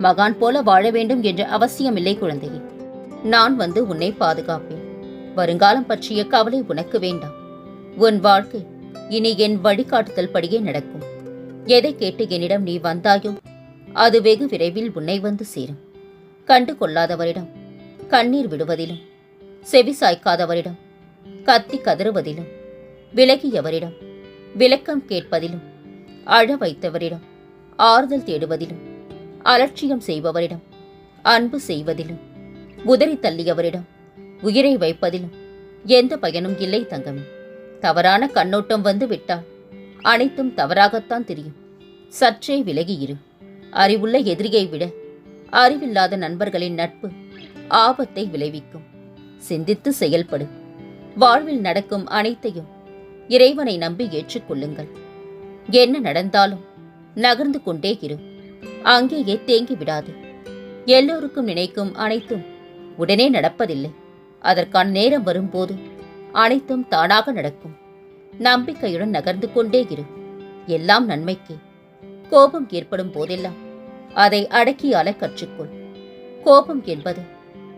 மகான் போல வாழ வேண்டும் என்ற அவசியமில்லை குழந்தையே. நான் வந்து உன்னை பாதுகாப்பேன். வருங்காலம் பற்றிய கவலை உனக்கு வேண்டாம். உன் வாழ்க்கை இனி என் வழிகாட்டுதல் படியே நடக்கும். எதை கேட்டு என்னிடம் நீ வந்தாயோ அது வெகு விரைவில் உன்னை வந்து சேரும். கண்டு கொள்ளாதவரிடம் கண்ணீர் விடுவதிலும் செவி சாய்க்காதவரிடம் கத்தி கதறுவதிலும் விலகியவரிடம் விளக்கம் கேட்பதிலும் அழ வைத்தவரிடம் ஆறுதல் தேடுவதிலும் அலட்சியம் செய்பவரிடம் அன்பு செய்வதிலும் உதறி தள்ளியவரிடம் உயிரை வைப்பதிலும் எந்த பயனும் இல்லை தங்கமே. தவறான கண்ணோட்டம் வந்து விட்டால் அனைத்தும் தவறாகத்தான் தெரியும். சற்றே விலகி இரு. அறிவுள்ள எதிரியை விட அறிவில்லாத நண்பர்களின் நட்பு ஆபத்தை விளைவிக்கும். சிந்தித்து செயல்படு. வாழ்வில் நடக்கும் அனைத்தையும் இறைவனை நம்பி ஏற்றுக்கொள்ளுங்கள். என்ன நடந்தாலும் நகர்ந்து கொண்டே இரு. அங்கேயே தேங்கி விடாது. எல்லோருக்கும் நினைக்கும் அனைத்தும் உடனே நடப்பதில்லை. அதற்கான நேரம் வரும்போது அனைத்தும் தானாக நடக்கும். நம்பிக்கையுடன் நகர்ந்து கொண்டே இரு. எல்லாம் நன்மைக்கு. கோபம் ஏற்படும் போதெல்லாம் அதை அடக்கியால கற்றுக்கொள். கோபம் என்பது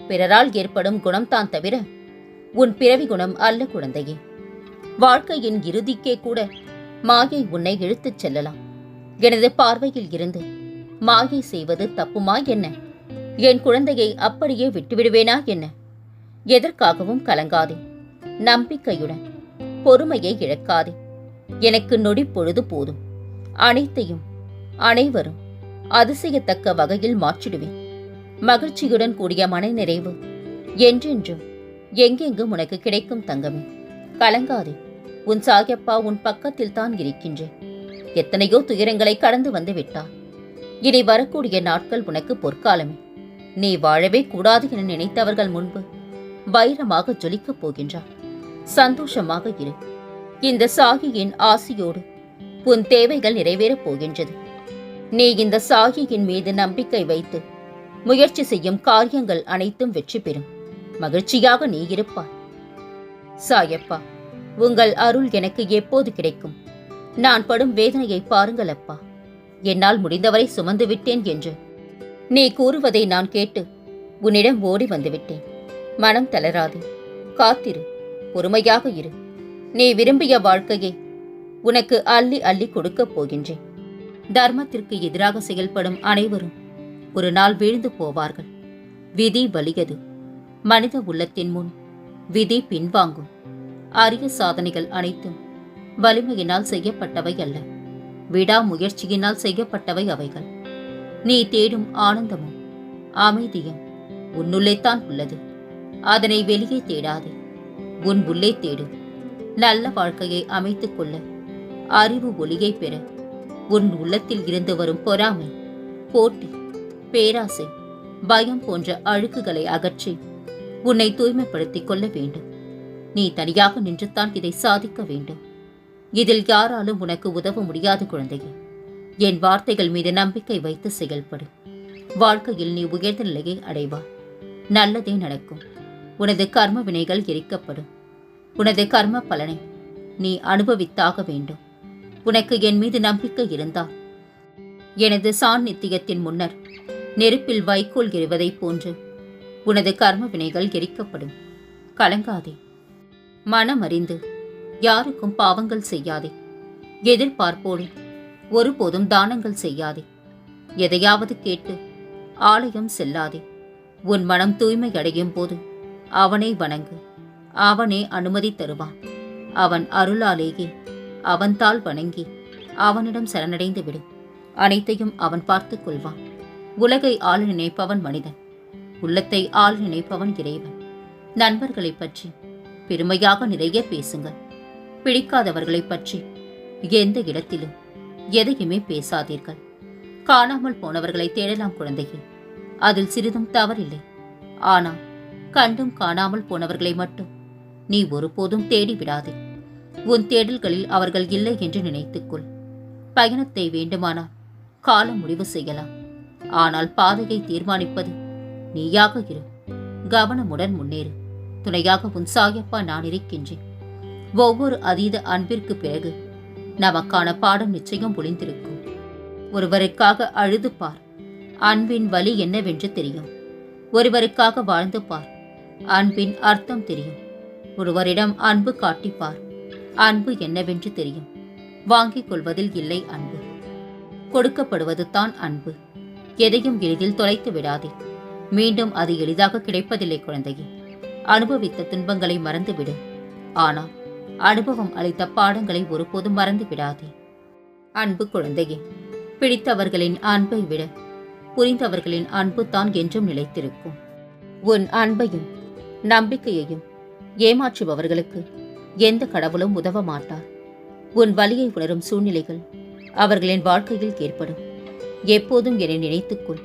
பிறரால் ஏற்படும் குணம்தான் தவிர உன் பிறவி குணம் அல்ல குழந்தையே. வாழ்க்கையின் இறுதிக்கே கூட மாயை உன்னை இழுத்துச் செல்லலாம். எனது பார்வையில் இருந்து மாயை செய்வது தப்புமா என்ன? என் குழந்தையை அப்படியே விட்டுவிடுவேனா என்ன? எதற்காகவும் கலங்காதே. நம்பிக்கையுடன் பொறுமையை இழக்காதே. எனக்கு நொடி பொழுது போதும். அனைத்தையும் அனைவரும் அதிசயத்தக்க வகையில் மாற்றிடுவேன். மகிழ்ச்சியுடன் கூடிய மனநிறைவு என்றென்றும் எங்கெங்கும் உனக்கு கிடைக்கும் தங்கமே. கலங்காதே. உன் சாயப்பா உன் பக்கத்தில் தான் இருக்கின்றேன். எத்தனையோ துயரங்களை கடந்து வந்து விட்டார் இனி வரக்கூடிய நாட்கள் உனக்கு பொற்காலமே. நீ வாழவே கூடாது என நினைத்தவர்கள் முன்பு வைரமாக ஜொலிக்கப் போகின்றார். சந்தோஷமாக இரு. இந்த சாகியின் ஆசியோடு உன் தேவைகள் நிறைவேறப் போகின்றது. நீ இந்த சாகியின் மீது நம்பிக்கை வைத்து முயற்சி செய்யும் காரியங்கள் அனைத்தும் வெற்றி பெறும். மகிழ்ச்சியாக நீ இருப்பாய். சாயப்பா உங்கள் அருள் எனக்கு எப்போது கிடைக்கும்? நான் படும் வேதனையை பாருங்கள் அப்பா. என்னால் முடிந்தவரை சுமந்து விட்டேன் என்று. நீ கூறுவதை நான் கேட்டு உன்னிடம் ஓடி வந்துவிட்டேன். மனம் தளராது. காத்திரு. பொறுமையாக இரு. நீ விரும்பிய வாழ்க்கையை உனக்கு அள்ளி அள்ளி கொடுக்கப் போகின்றேன். தர்மத்திற்கு எதிராக செயல்படும் அனைவரும் ஒரு நாள் வீழ்ந்து போவார்கள். விதி வலியது. மனித உள்ளத்தின் முன் விதி பின்வாங்கும். அரிய சாதனைகள் அனைத்தும் வலிமையினால் செய்யப்பட்டவை அல்ல. விடாமுயற்சியினால் செய்யப்பட்டவை அவைகள். நீ தேடும் ஆனந்தமும் அமைதியும் உன்னுள்ளேத்தான் உள்ளது. அதனை வெளியே தேடாதே. உன் உள்ளே தேடு. நல்ல வாழ்க்கையை அமைத்துக் கொள்ள. அறிவு ஒளியை பெற. உன் உள்ளத்தில் இருந்து வரும் பொறாமை போட்டி பேராசை பயம் போன்ற அழுக்குகளை அகற்றி உன்னை தூய்மைப்படுத்திக் கொள்ள வேண்டும். நீ தனியாக நின்றுத்தான் இதை சாதிக்க வேண்டும். இதில் யாராலும் உனக்கு உதவ முடியாது குழந்தையே. என் வார்த்தைகள் மீது நம்பிக்கை வைத்து செயல்படு. வாழ்க்கையில் நீ உயர்ந்த நிலையை அடைவாய் நல்லதே நடக்கும். உனது கர்ம வினைகள் எரிக்கப்படும். உனது கர்ம பலனை நீ அனுபவித்தாக வேண்டும். உனக்கு என் மீது நம்பிக்கை இருந்தால் எனது சாநித்தியத்தின் முன்னர் நெருப்பில் வைக்கோல் எறிவதைப் போன்று உனது கர்ம வினைகள் எரிக்கப்படும். கலங்காதே. மனமறிந்து யாருக்கும் பாவங்கள் செய்யாதே. எதிர்பார்ப்போடு ஒருபோதும் தானங்கள் செய்யாதே. எதையாவது கேட்டு ஆலயம் செல்லாதே. உன் மனம் தூய்மை அடையும் போது அவனை வணங்கு. அவனே அனுமதி தருவான். அவன் அருளாலேயே அவன்தால் வணங்கி அவனிடம் சரணடைந்து விடு. அனைத்தையும் அவன் பார்த்துக் கொள்வான். உலகை ஆள் நினைப்பவன் மனிதன். உள்ளத்தை ஆள் நினைப்பவன் இறைவன். நண்பர்களைப் பற்றி பெருமையாக நிறைய பேசுங்கள். பிடிக்காதவர்களைப் பற்றி. எந்த இடத்திலும் எதையுமே பேசாதீர்கள். காணாமல் போனவர்களை தேடலாம் குழந்தைகள் அதில் சிறிதும் தவறில்லை. ஆனால் கண்டும் காணாமல் போனவர்களை மட்டும் நீ ஒருபோதும் தேடிவிடாதே உன் தேடல்களில் அவர்கள் இல்லை என்று நினைத்துக்கொள் பயணத்தை வேண்டுமானால் காலம் முடிவு செய்யலாம். ஆனால் பாதையை தீர்மானிப்பது நீயாக இரு. கவனமுடன் முன்னேறு. துணையாக உன் சாயப்பா நான் இருக்கின்றேன். ஒவ்வொரு அதீத அன்பிற்கு பிறகு நமக்கான பாடம் நிச்சயம் ஒளிந்திருக்கும். ஒருவருக்காக அழுது பார் அன்பின் வலி என்னவென்று தெரியும். ஒருவருக்காக வாழ்ந்து பார் அன்பின் அர்த்தம் தெரியும். ஒருவரிடம் அன்பு காட்டிப்பார் அன்பு என்னவென்று தெரியும். வாங்கிக் கொள்வதில் இல்லை அன்பு. கொடுக்கப்படுவது தான் அன்பு. எதையும் எளிதில் தொலைத்து விடாதே. மீண்டும் அது எளிதாக கிடைப்பதில்லை குழந்தையே. அனுபவித்த துன்பங்களை மறந்துவிடு. ஆனால் அனுபவம் அளித்த பாடங்களை ஒருபோதும் மறந்து விடாதே அன்பு குழந்தையே பிடித்தவர்களின் அன்பை விட புரிந்தவர்களின் அன்பு தான் என்றும் நிலைத்திருக்கும். உன் அன்பையும் நம்பிக்கையையும் ஏமாற்றுபவர்களுக்கு எந்த கடவுளும் உதவ மாட்டார். உன் வலியை உணரும் சூழ்நிலைகள் அவர்களின் வாழ்க்கையில் ஏற்படும். எப்போதும் என்னை நினைத்துக்கொள்.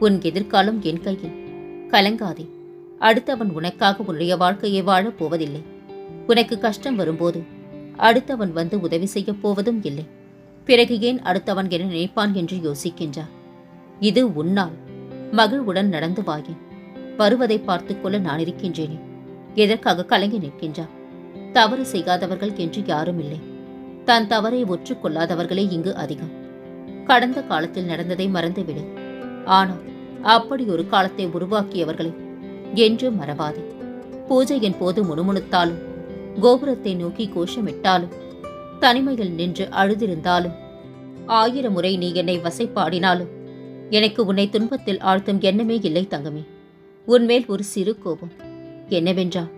உன் எதிர்காலம் என் கையில். கலங்காதே. அடுத்தவன் உனக்காக உன்னுடைய வாழ்க்கையை வாழப் போவதில்லை. உனக்கு கஷ்டம் வரும்போது அடுத்தவன் வந்து உதவி செய்யப் போவதும் இல்லை. பிறகு ஏன் அடுத்தவன் என நினைப்பான் என்று யோசிக்கின்றார். இது உன்னால் மகிழ்வுடன் நடந்து வாயேன். வருவதை பார்த்துக்கொள்ள நான் இருக்கின்றேனே. எதற்காக கலங்கி நிற்கின்றார்? தவறு செய்யாதவர்கள் என்று யாரும் இல்லை. தன் தவறை ஒற்றுக்கொள்ளாதவர்களே இங்கு அதிகம். கடந்த காலத்தில் நடந்ததை மறந்துவிடு. ஆனால் அப்படி ஒரு காலத்தை உருவாக்கியவர்களை என்று மறவாதே. பூஜையின் போது முணுமுணுத்தாலும் கோபுரத்தை நோக்கி கோஷமிட்டாலும் தனிமையில் நின்று அழுதிருந்தாலும் ஆயிரம் முறை நீ என்னை வசைப்பாடினாலும் எனக்கு உன்னை துன்பத்தில் ஆழ்த்தும் எண்ணமே இல்லை தங்கமே. உன்மேல் ஒரு சிறு கோபம். என்னவென்றால்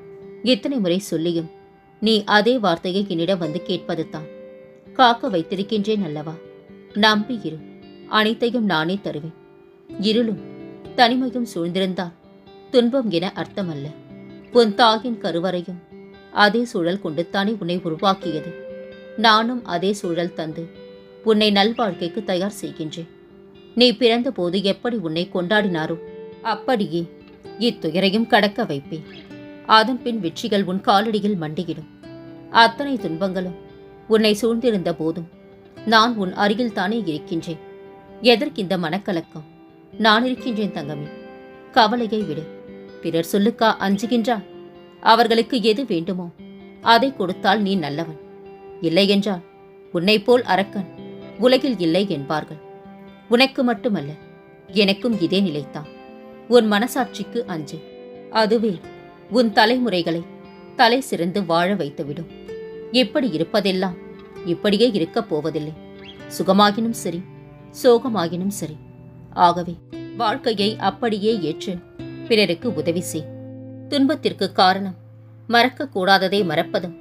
இத்தனை முறை சொல்லியும் நீ அதே வார்த்தையை என்னிடம் வந்து கேட்பது தான். காக்க வைத்திருக்கின்றேன் அல்லவா? நம்பி இரு. அனைத்தையும் நானே தருவேன். இருளும் தனிமையும் சூழ்ந்திருந்தால் துன்பம் என அர்த்தமல்ல. உன் தாயின் கருவறையும் அதே சூழல் கொண்டுத்தானே உன்னை உருவாக்கியது. நானும் அதே சூழல் தந்து உன்னை நல்வாழ்க்கைக்கு தயார் செய்கின்றேன். நீ பிறந்தபோது எப்படி உன்னை கொண்டாடினாரோ அப்படியே இத்துயரையும் கடக்க வைப்பேன். அதன் பின் வெற்றிகள் உன் காலடியில் மண்டியிடும். அத்தனை துன்பங்களும் உன்னை சூழ்ந்திருந்த போதும் நான் உன் அருகில் தானே இருக்கின்றேன். எதற்கு இந்த மனக்கலக்கம்? நான் இருக்கின்றேன் தங்கமே. கவலையை விடு. பிறர் சொல்லுக்கா அஞ்சுகின்றான் அவர்களுக்கு எது வேண்டுமோ அதை கொடுத்தால் நீ நல்லவன். இல்லையென்றால் உன்னைப் போல் அரக்கன் உலகில் இல்லை என்பார்கள். உனக்கு மட்டுமல்ல எனக்கும் இதே நிலைத்தான் உன் மனசாட்சிக்கு அஞ்சு. அதுவே உன் தலைமுறைகளை தலை சிறந்து வாழ வைத்துவிடும். இப்படி இருப்பதெல்லாம் இப்படியே இருக்கப் போவதில்லை. சுகமாகினும் சரி சோகமாகினும் சரி. ஆகவே வாழ்க்கையை அப்படியே ஏற்று பிறருக்கு உதவி செய். துன்பத்திற்கு காரணம். மறக்கக்கூடாததை மறப்பதும்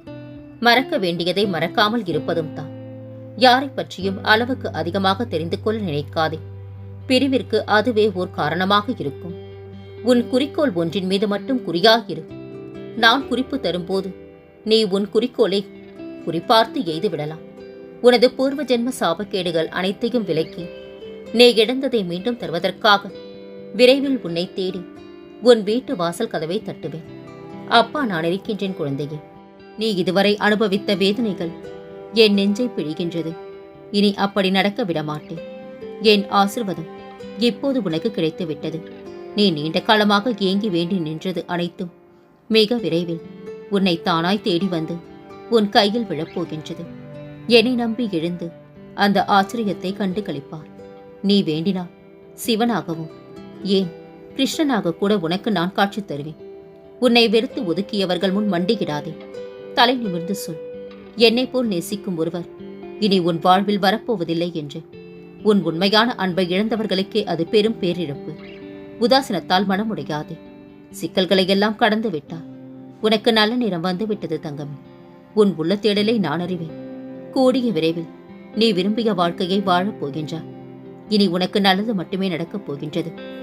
மறக்க வேண்டியதை மறக்காமல் இருப்பதும் தான். யாரை பற்றியும் அளவுக்கு அதிகமாக தெரிந்து கொள்ள நினைக்காதே. பிரிவிற்கு அதுவே ஓர் காரணமாக இருக்கும். உன் குறிக்கோள் ஒன்றின் மீது மட்டும் குறியாகிரு. நான் குறிப்பு தரும்போது நீ உன் குறிக்கோளை குறிப்பார்த்து எய்து விடலாம். உனது பூர்வ ஜென்ம சாபக்கேடுகள் அனைத்தையும் விலக்கி நீ இழந்ததை மீண்டும் தருவதற்காக விரைவில் உன்னை தேடி உன் வீட்டு வாசல் கதவை தட்டுவேன். அப்பா நான் இருக்கின்றேன் குழந்தையே. நீ இதுவரை அனுபவித்த வேதனைகள் என் நெஞ்சை பிழிகின்றது. இனி அப்படி நடக்க விடமாட்டேன் என் ஆசிர்வாதம் இப்போது உனக்கு கிடைத்து விட்டது. நீ நீண்ட காலமாக ஏங்கி வேண்டி நின்றது அனைத்தும் மிக விரைவில் உன்னை தானாய் தேடி வந்து உன் கையில் விழப்போகின்றது. என்னை நம்பி எழுந்து அந்த ஆச்சரியத்தை கண்டு கழிப்பார் நீ வேண்டினால் சிவனாகவும் ஏன் கிருஷ்ணனாக கூட உனக்கு நான் காட்சி தருவேன். உன்னை வெறுத்து ஒதுக்கியவர்கள் முன் மண்டியிடாதே தலை நிமிர்ந்து சொல். என்னை போல் நேசிக்கும் ஒருவர். இனி உன் வாழ்வில் வரப்போவதில்லை என்று. உன் உண்மையான அன்பை இழந்தவர்களுக்கே அது பெரும் பேரிழப்பு. உதாசீனத்தால் மனமுடையாதே. சிக்கல்களை எல்லாம் கடந்து விட்டார் உனக்கு நல்ல நேரம் வந்து விட்டது உன் உள்ள தேடலை நான் அறிவேன். கூடிய விரைவில் நீ விரும்பிய வாழ்க்கையை வாழப் போகின்றாய். இனி உனக்கு நல்லது மட்டுமே நடக்கப் போகின்றது.